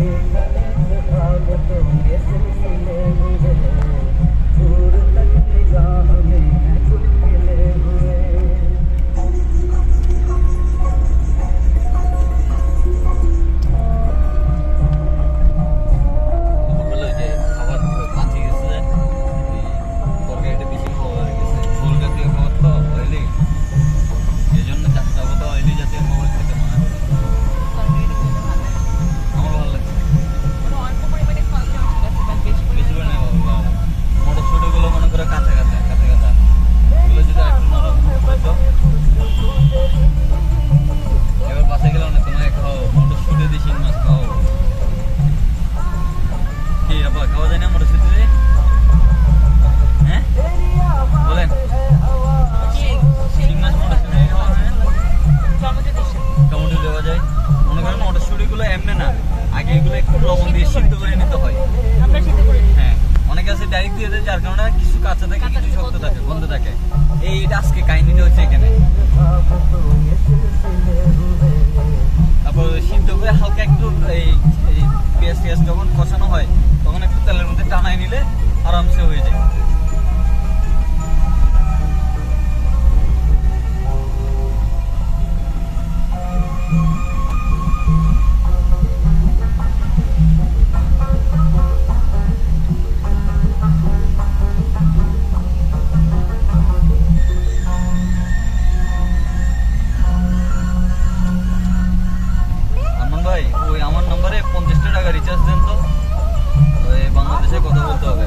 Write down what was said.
Thank you. লবণ দিয়ে সিদ্ধ করে নিতে হয়। হ্যাঁ। অনেক আছে ডাইরেক্ট দিয়ে দেয় যার কারণে কিছু কাঁচা থাকে কিছু শক্ত থাকে বন্ধ থাকে। এই এটা আজকে কাহিনীটা হচ্ছে এখানে। তারপর সিদ্ধ করে হালকা একটু এই পেঁয়াজ টেয়াজ যখন কষানো হয় তখন একটু তেলের মধ্যে টানায় নিলে আরামসে হয়ে যায়। কথা বলতে হবে।